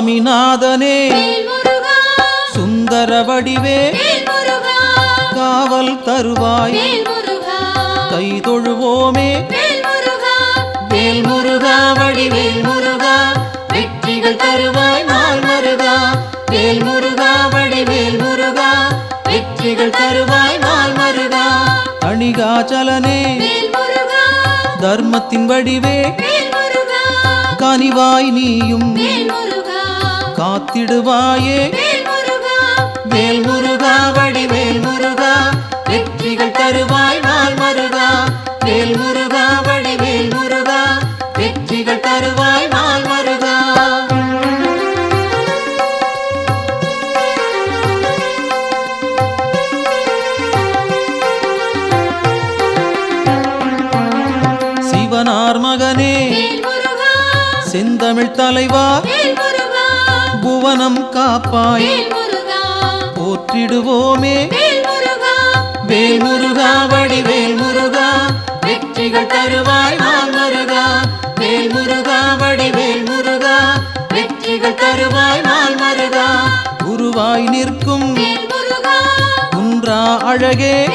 சுவாமிநாதனே. சுந்தர வடிவே. காவல் தருவாய். கை தொழுவோமே. வேல் முருகா வேல் முருகா வடிவேல் முருகா வெற்றிகள் தருவாய் நாள் மருகா. வேல் முருகா வடிவேல் முருகா வெற்றிகள் தருவாய் நாள் மருகா. அணிகாச்சலனே. தர்மத்தின் வடிவே. கனிவாய் நீயும். காத்திடுவாயே. வேல் முருகா வேல் புவனம் காப்பாய். போற்றிடுவோமே. வேல் முருகா. வேல் முருகா வடிவேல் முருகா. வெற்றிகள் தருவாய் மருகா. வேல் முருகா வடிவேல் முருகா. வெற்றிகள் தருவாய் நாள் மருகா. குருவாய் நிற்கும் குன்றா அழகே.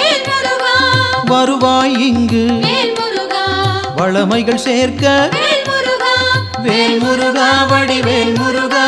வருவாய் இங்கு. வளமைகள் சேர்க்க. வேல் முருகா. வடிவேல் முருகா.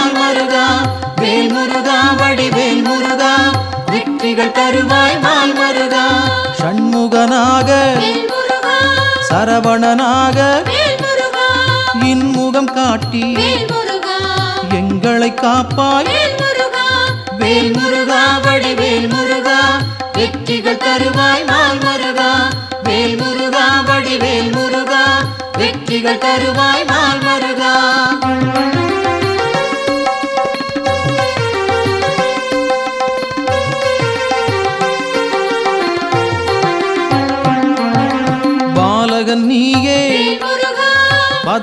வேல் முருகா வடிவேல் முருகா வெற்றிகள் தருவாய் நாள் மருகா. முருகா சரவணனாக இன்முகம் காட்டி எங்களை காப்பாய். வேல் முருகா வேல் முருகா வடிவேல் முருகா வெற்றிகள் தருவாய் நாள் மருகா. வேல் முருகா வடிவேல் முருகா வெற்றிகள் தருவாய் நாள் மருகா.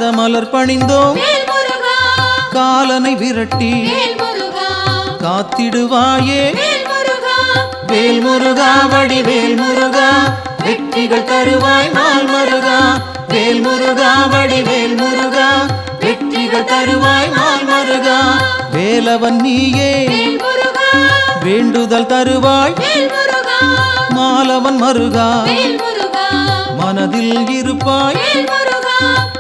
பதமலர் பணிந்தோம். வேல் காலனை விரட்டி வேல் காத்திடுவாயே. வேல் முருகா வேல் முருகா வெற்றிகள் தருவாய் நாள் மருகா வேல் முருகா வடிவேல் முருகா வெற்றிகள் தருவாய் நாள் மருகா வேலவன் நீயே. வேல் வேண்டுதல் தருவாய். வேல் மாலவன் மருகா. வேல் முருகா மனதில் இருப்பாய்.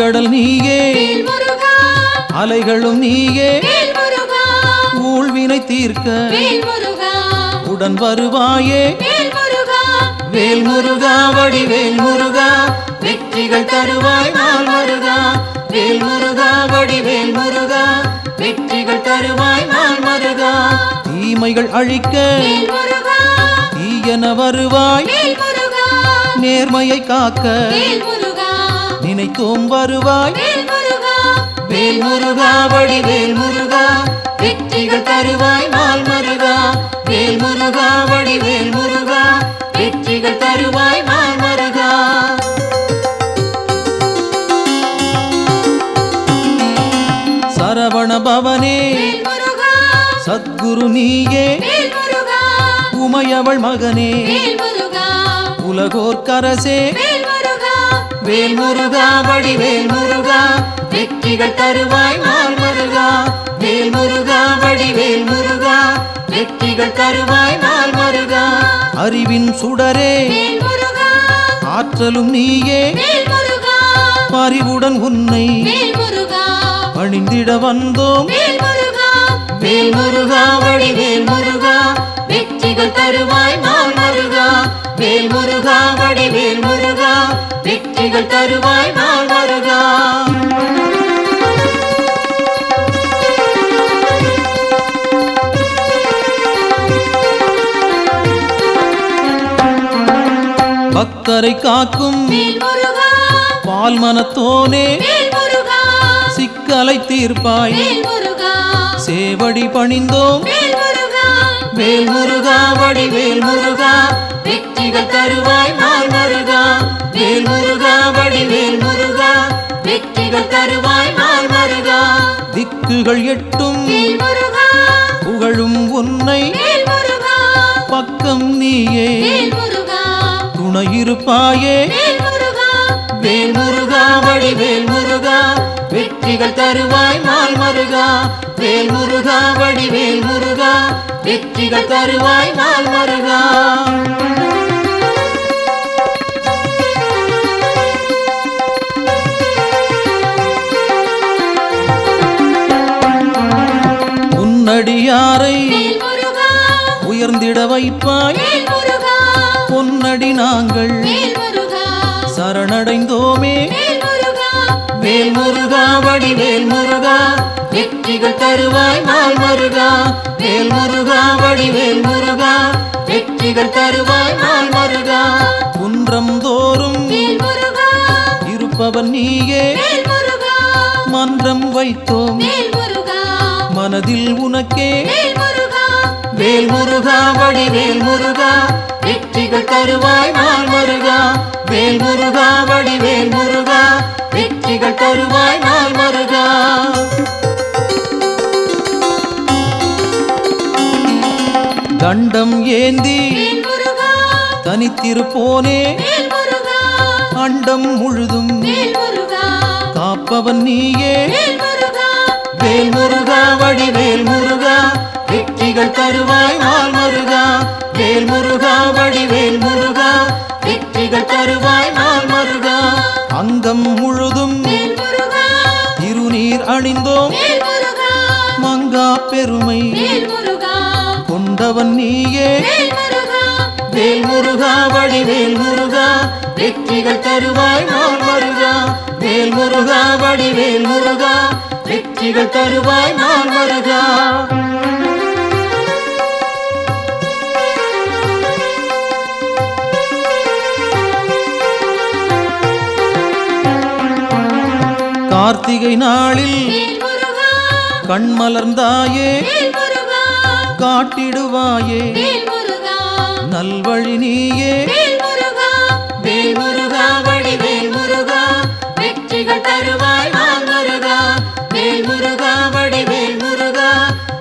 ஆழ்கடல் நீயே. அலைகளும் நீயே. ஊழ்வினை தீர்க்க உடன் வருவாயே. வேல் முருகா வேல் முருகா வடிவேல் முருகா வெற்றிகள் தருவாய் நாள் மருகா வேல் முருகா வடிவேல் முருகா வெற்றிகள் தருவாய் நாள் மருகா தீமைகள் அழிக்க தீயன வருவாய். நேர்மையை காக்க நினைத்தோம் வருவாய். வேல் முருகா வேல் முருகா வடிவேல் முருகா வெற்றிகள் தருவாய் நாள் மருகா வேல் முருகா வடிவேல் முருகா வெற்றி நாள் மருகா சரவண பவனே சத்குரு நீயே உமையவள் மகனே. வேல் முருகா உலகோர் கரசே வேல் முருகா வேல் முருகா வடிவேல் முருகா வெற்றிகள் தருவாய் நாள் மருகா. வேல் முருகா வடிவேல் முருகா வெற்றிகள் தருவாய் நாள் மருகா. அறிவின் சுடரே ஆற்றலும் நீயே பறிவுடன் உன்னை பணிந்திட வந்தோம். வேல் முருகா. வடிவேல் முருகா வெற்றிகள் தருவாய் நாள் மருகா. வேல் முருகா வடிவேல் முருகா வெற்றிகள் தருவாய் நாள் மருகா பக்தரை காக்கும் பால் மனத்தோனே சிக்கலை தீர்ப்பாய். சேவடி பணிந்தோம். வேல் முருகா வடிவேல் முருகா. வெற்றிகள் தருவாய் நாள் மருகா வேல் முருகா வடிவேல் முருகா வெற்றிகள் தருவாய் நாள் மருகா. திக்குகள் எட்டும் புகழும் உன்னை பக்கம் நீயே துணையிருப்பாயே. வேல் முருகா. வடிவேல் முருகா வெற்றிகள் தருவாய் நாள் மருகா. வேல் முருகா வடிவேல் முருகா வெற்றிகள் தருவாய் நாள் மருகா. முருகா உயர்ந்திட வைப்பாய். பொன்னடி நாங்கள் சரணடைந்தோமே. வேல் முருகா வேல் முருகா வடிவேல் முருகா வெற்றிகள் தருவாய் நாள் மருகா வேல் முருகா வடிவேல் முருகா வெற்றிகள் தருவாய் நாள் மருகா குன்றம் தோறும் இருப்பவன் நீயே. மன்றம் வைத்தோம். மனதில் உனக்கே. வேல் முருகா வேல் முருகா வடிவேல் முருகா வெற்றிகள் தருவாய் நாள் மருகா வேல் முருகா வடிவேல் முருகா வெற்றிகள் தருவாய் நாள் மருகா தண்டம் ஏந்தி தனித்திருப்போனே. அண்டம் முழுதும் காப்பவன் நீயே. வெற்றிகள் தருவாய் நாள் மருகா. வேல் முருகா வடிவேல் முருகா. வெற்றிகள் தருவாய் நாள் மருகா. அங்கம் முழுதும் திருநீர் அணிந்தோம். மங்கா பெருமை கொண்டவன் நீயே. வேல் முருகா. வடிவேல் முருகா. வெற்றிகள் தருவாய் நாள் மருகா. வேல் முருகா வடிவேல் முருகா. வெற்றிகள் தருவாய் நாள் மருகா. கார்த்திகை நாளில் கண்மலர்ந்தாயே. காட்டிடுவாயே. நல்வழி நீயே. வேல் முருகா வேல் முருகா வடிவேல் முருகா வெற்றிகள் தருவாய் முருகா வேல் முருகா வடிவேல் முருகா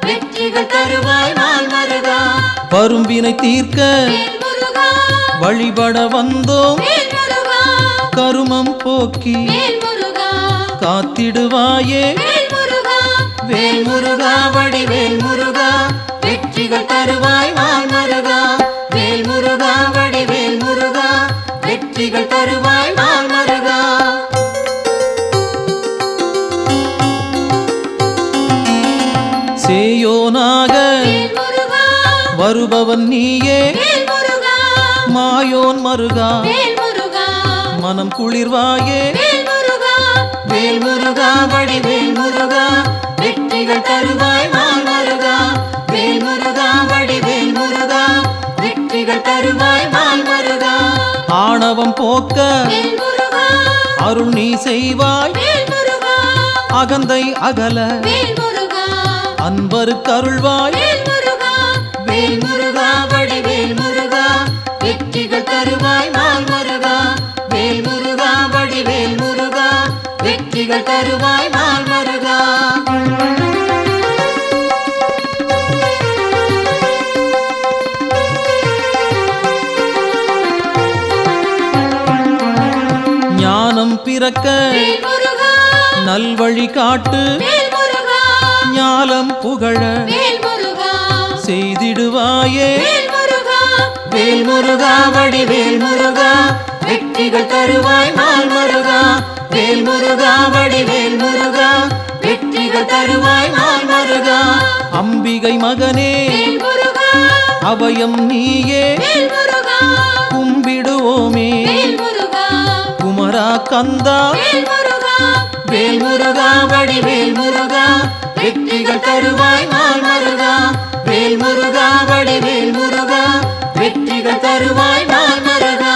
வெற்றிகள் தருவாய் முருகா பரும்பினை தீர்க்க வழிபட வந்தோம். கருமம் போக்கி. காத்திடுவாயே. வேல் முருகா வேல் முருகா வடிவேல் முருகா வெற்றிகள் தருவாய் நாள் முருகா வேல் முருகா வடிவேல் முருகா வெற்றிகள் தருவாய் நாள் முருகா சேயோனாக வருபவன் நீயே. மாயோன் மருகா. மனம் குளிர்வாயே. வேல் முருகா வடிவேல் முருகா வெற்றிகள் தருவாய் நாள் முருகா. வேல் முருகா வடிவேல் முருகா வெற்றிகள் தருவாய் நாள் முருகா. ஆணவம் போக்க அருள் நீ செய்வாய். அகந்தை அகல வேல் முருகா வேல் முருகா வடிவேல் முருகா வெற்றிகள் தருவாய் நாள் வெற்றிகள் தருவாய் நாள் மருகா. ஞானம் பிறக்க நல்வழி காட்டு ஞாலம் புகழ செய்திடுவாயே. வேல் முருகா வடிவேல் முருகா. வெற்றிகள் தருவாய் நாள் மருகா. வேல் முருகா வடிவேல் முருகா வெற்றிகள் தருவாய் நாள் மருகா. அம்பிகை மகனே அபயம் நீயே கும்பிடுவோமே. குமரா கந்தா வேல் முருகா. வடிவேல் முருகா வெற்றிகள் தருவாய் நாள் மருகா. வேல் முருகா வடிவேல் முருகா வெற்றிகள் தருவாய் நாள் மருகா.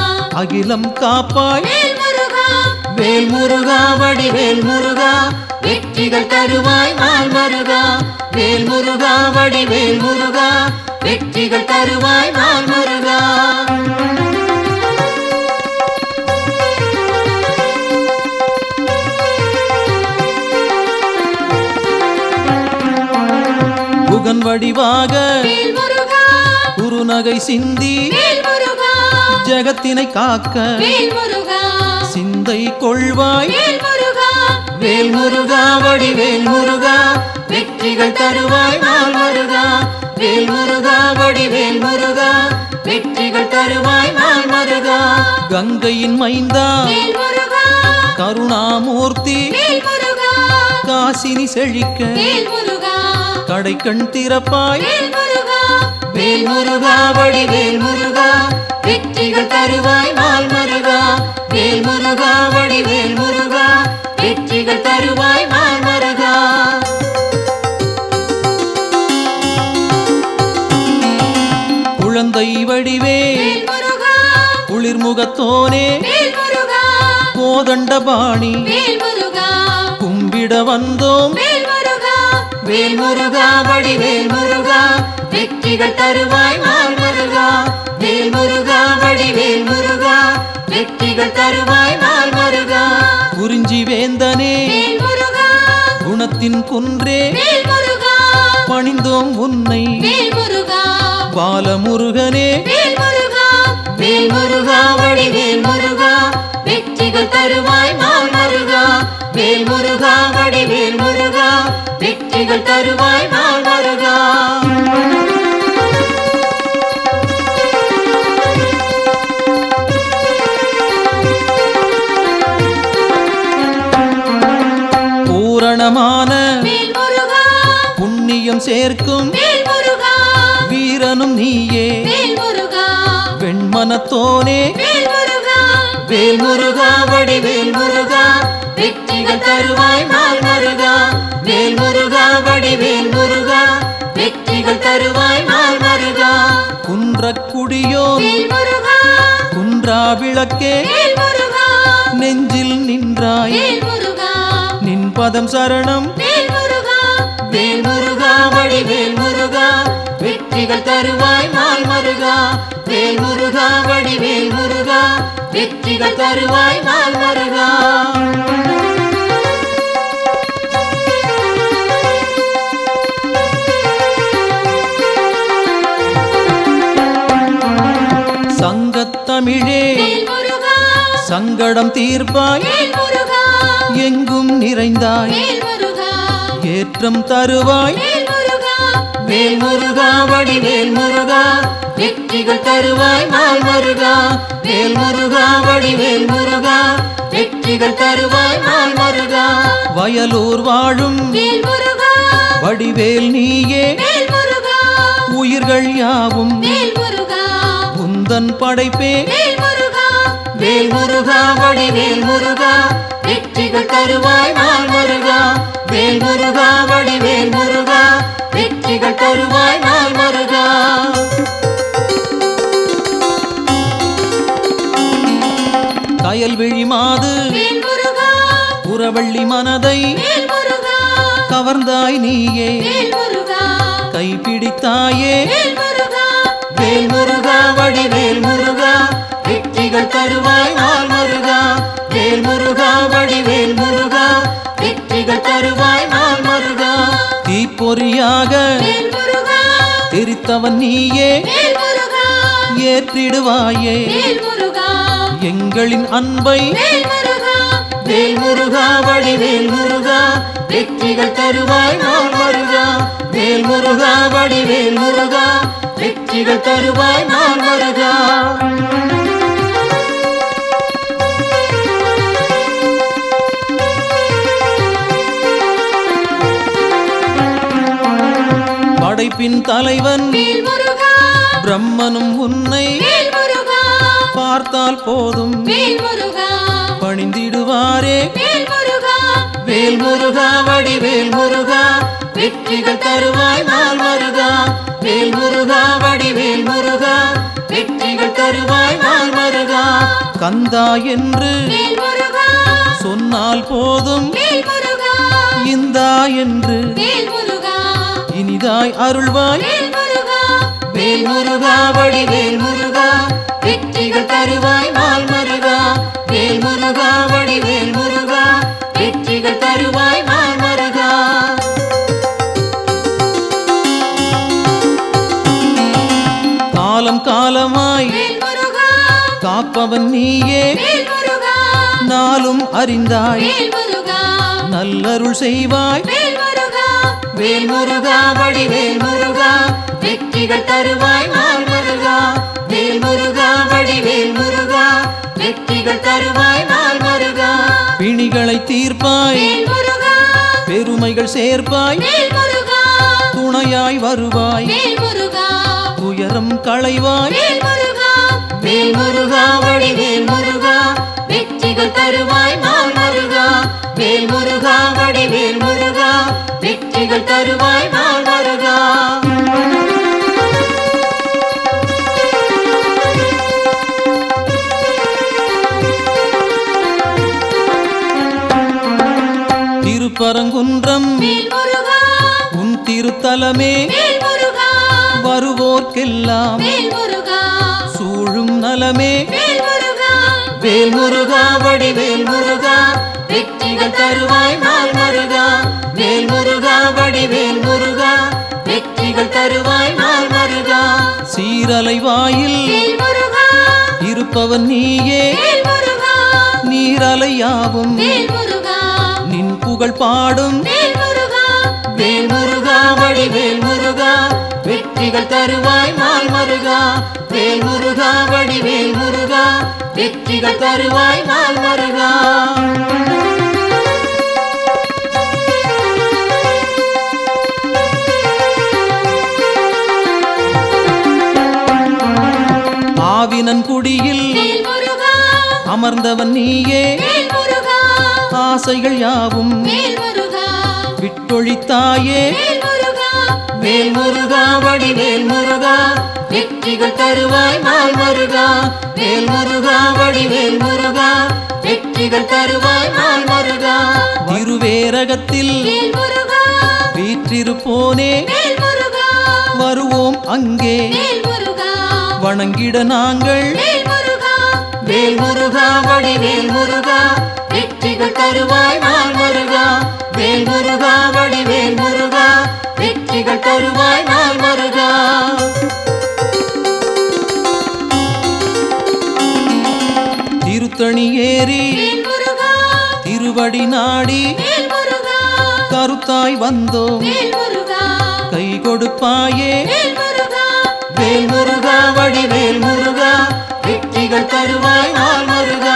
அகிலம் காப்பாய். வேல் முருகா வேல் முருகா வடிவேல் முருகா வெற்றிகள் தருவாய் நாள் மருகா வேல் முருகா வடிவேல் முருகா வெற்றிகள் தருவாய் நாள் மருகா புகன் வடிவாக குறுநகை சிந்தி ஜகத்தினை காக்க சிந்தை கொள்வாய். வேல் முருகா வேல் முருகா வடிவேல் முருகா வெற்றிகள் தருவாய் நாள் மருகா வேல் முருகா வடிவேல் முருகா வெற்றிகள் தருவாய் நாள் மருகா கங்கையின் மைந்தா. கருணாமூர்த்தி. காசினி செழிக்க. கடைக்கண் திறப்பாய். வேல் முருகா வேல் முருகா வடிவேல் முருகா வெற்றிகள் தருவாய் நாள் மருகா. வேல் முருகா வடிவேல் முருகா வெற்றிகள் தருவாய் நாள் மருகா. குழந்தை வடிவே வேல் முருகா குளிர்முகத்தோனே வேல் முருகா கும்பிட வந்தோம். வேல் முருகா வடிவேல் முருகா வெற்றிகள் தருவாய் நாள் மருகா வேல் முருகா வடிவேல் முருகா வெற்றிகள் தருவாய் நாள் மருகா குறிஞ்சி வேந்தனே குணத்தின் குன்றே பணிந்தோம் உன்னை. பாலமுருகனே வேல் முருகா வேல் முருகா வடிவேல் முருகா வெற்றிகள் தருவாய் நாள் மருகா வேல் முருகா வடிவேல் முருகா வெற்றிகள் தருவாய் நாள் மருகா முருகா புண்ணியம் சேர்க்கும் வீரனும் நீயே. வெண்மனத்தோனே. வேல் முருகா வேல் முருகா வடிவேல் முருகா வெற்றிகள் தருவாய் நாள் மருகா வேல் முருகா வடிவேல் முருகா வெற்றிகள் தருவாய் நாள் மருகா முருகா குன்றா விளக்கே. நெஞ்சில் நின்றாய். வேல் நின் பதம் சரணம். வேல் முருகா வேல் முருகா வெற்றிகள் தருவாய் நாள் மருகா. வேல் முருகா வடிவேல் முருகா வெற்றிகள் தருவாய் நாள் மருகா. சங்கத்தமிழே வேல் சங்கடம் தீர்ப்பாய். வேல் எங்கும் நிறைந்தாய். ஏற்றம் தருவாய். வேல் முருகா வேல் முருகா வடிவேல் முருகா வெற்றிகள் தருவாய் நாள் மருகா வேல் முருகா வடிவேல் முருகா வெற்றிகள் தருவாய் நாள் மருகா வயலூர் வாழும் வடிவேல் நீயே. உயிர்கள் யாவும் உந்தன் படைப்பே. வேல் முருகா வேல் முருகா வடிவேல் முருகா தருவாய் நாள் மருகா. வேல் முருகா வடிவேல் முருகா. வெற்றிகள் தருவாய் நாள் மருகா. கயல்விழி மாது புறவள்ளி மனதை கவர்ந்தாய் நீயே. கைப்பிடித்தாயே வேல் முருகா. வேல் முருகா வடிவேல் முருகா. வெற்றிகள் தருவாய் நாள் முருகா. வேல் முருகா வடிவேல் முருகா தெரித்தவன் நீயே. ஏற்றிடுவாயே. எங்களின் அன்பை வேல் முருகா வேல் முருகா வடிவேல் முருகா வெற்றிகள் தருவாய் நாள் முருகா. வேல் முருகா வடிவேல் முருகா வெற்றிகள் தருவாய் நாள் முருகா. படைப்பின் தலைவன் பிரம்மனும் உன்னை பார்த்தால் போதும். பணிந்திடுவாரே. வேல் முருகா வேல் முருகா வடிவேல் முருகா வெற்றிகள் தருவாய் நாள் முருகா வேல் முருகா வடிவேல் முருகா வெற்றிகள் தருவாய் நாள் முருகா கந்தா என்று சொன்னால் போதும். இந்தா என்று இனிதாய் அருள்வாய். வேல் முருகா வேல் முருகா வடிவேல் முருகா வெற்றிகள் தருவாய் நாள் முருகா வேல் முருகா வடிவேல் முருகா வெற்றிகள் தருவாய் நாள் முருகா காலம் காலமாய் காப்பவன் நீயே. நாளும் அறிந்தாய். நல்லருள் செய்வாய். வேல் முருகா வேல் முருகா வடிவேல் முருகா வெற்றிகள் தருவாய் நாள் முருகா. வேல் முருகா வடிவேல் முருகா வெற்றிகள் தருவாய் நாள் முருகா. பிணிகளை தீர்ப்பாய் பெருமைகள் சேர்ப்பாய் துணையாய் வருவாய். துயரம் களைவாய். வேல் முருகா வேல் முருகா வடிவேல் முருகா வெற்றிகள் தருவாய் நாள் முருகா. வேல் முருகா வடிவேல் முருகா வெற்றிகள் தருவாய் நாள் முருகா திருப்பரங்குன்றம் உன் திருத்தலமே வருவோர்க்கெல்லாம் சூழும் நலமே வேல் முருகா வடிவேல் முருகா வெற்றிகள் தருவாய் நாள் முருகா வேல் வடிவேல் முருகா வெற்றிகள் தருவாய் நாள் முருகா. சீரலை வாயில் வேல் இருப்பவன் நீயே. வேல் நீரலையாவும் வேல் நின் புகழ் பாடும் வேல் முருகா வேல் முருகா வடிவேல் முருகா வெற்றிகள் தருவாய் நாள் முருகா. வேல் முருகா வடிவேல் முருகா வெற்றிகள் தருவாய் நாள் முருகா. ஆவினன் குடியில் அமர்ந்தவன் நீயே. ஆசைகள் யாவும் விட்டொழித்தாயே. வேல் முருகா வேல் முருகா வடிவேல் முருகா வெற்றிகள் தருவாய் நாள் முருகா வேல் முருகா வடிவேல் முருகா வெற்றிகள் தருவாய் நாள் முருகா திருவேரகத்தில் வீற்றிருப்போனே. வருவோம் அங்கே. வணங்கிட நாங்கள். வேல் முருகா வேல் முருகா வடிவேல் முருகா வெற்றிகள் தருவாய் நாள் முருகா. வேல் முருகா வடிவேல் முருகா வெற்றிகள் தருவாய் நாள் முருகா. திருத்தணி ஏறி திருவடி நாடி கருத்தாய் வந்தோம். கை கொடுப்பாயே. வேல் முருகா வேல் முருகா வடிவேல் முருகா வெற்றிகள் தருவாய் நாள் முருகா.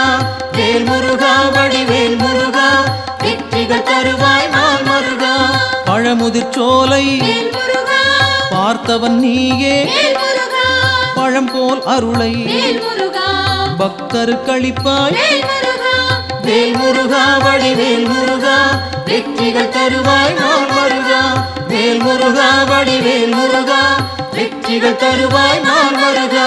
வேல் முருகா வடிவேல் முருகா வெற்றிகள் தருவாய் நாள் முருகா. பழமுதிர்ச்சோலை வேல் முருகா பார்த்தவன் நீயே. முருகா. பழம் போல் அருளை. வேல் முருகா. பக்தருக்களிப்பாய் வேல் முருகா. வேல் முருகா வடிவேல் முருகா வெற்றிகள் தருவாய் நாள் வருகா வேல் முருகா வடிவேல் முருகா வெற்றிகள் தருவாய் நாள் வருகா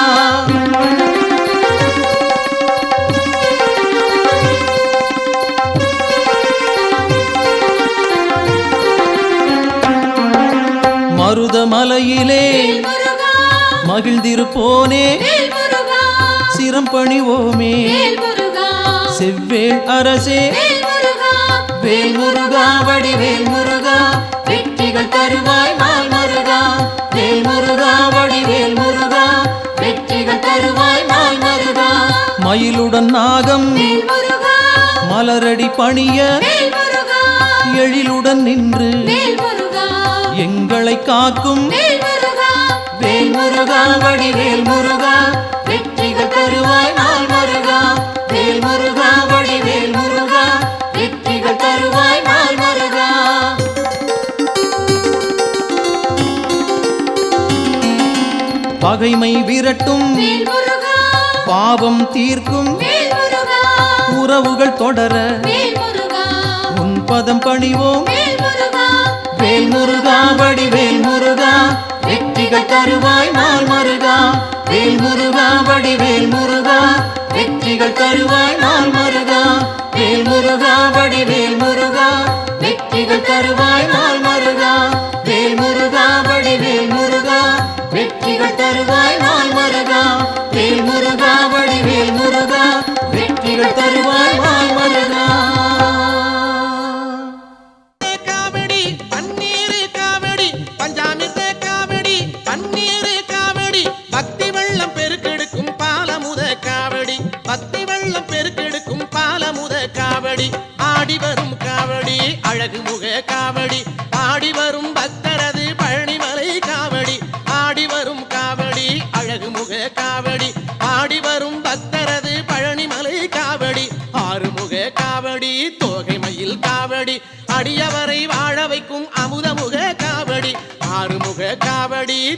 மருதமலையிலே மகிழ்ந்திருப்போனே சிரம் பணிவோமே. செவ்வேள் அரசே. வேல் முருகா. வேல் முருகா வடிவேல் முருகா. வெற்றிகள் தருவாய் வேல் முருகா வடிவேல் முருகா வெற்றிகள் தருவாய் நாள் முருகா. மயிலுடன் நாகம் மலரடி பணிய எழிலுடன் நின்று எங்களை காக்கும். வேல் முருகா வடிவேல் முருகா வெற்றிகள் தருவாய் பகைமை விரட்டும். பாவம் தீர்க்கும். உறவுகள் தொடர. உன் பதம் பணிவோம். வேல் முருகா. வேல் முருகா வடிவேல் முருகா. வெற்றிகள் தருவாய் நாள் மருகா. வேல் முருகா வடிவேல் முருகா. வெற்றிகள் தருவாய் நாள் மருகா. வேல் முருகா வடிவேல் முருகா. வெற்றிகள் தருவாய் நாள் மருகா. வேல் முருகா தருவாய் மால் மருகா வேல் முருகா வடிவேல் முருகா வெற்றிகள் தருவாய் மால் மருகா. காவடி பன்னீர் காவடி பஞ்சாமிர்த காவடி பன்னீர் காவடி பக்தி வெள்ளம் பெருக்கெடுக்கும் பாலமுத காவடி பக்தி வெள்ளம் பெருக்கெடுக்கும் பாலமுத காவடி ஆடி வரும் காவடி அழகு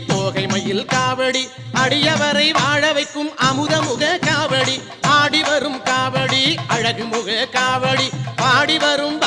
போகை மயில் காவடி. அடியவரை வாழ வைக்கும் அமுதமுக காவடி. ஆடி வரும் காவடி அழகு முக காவடி. பாடி வரும்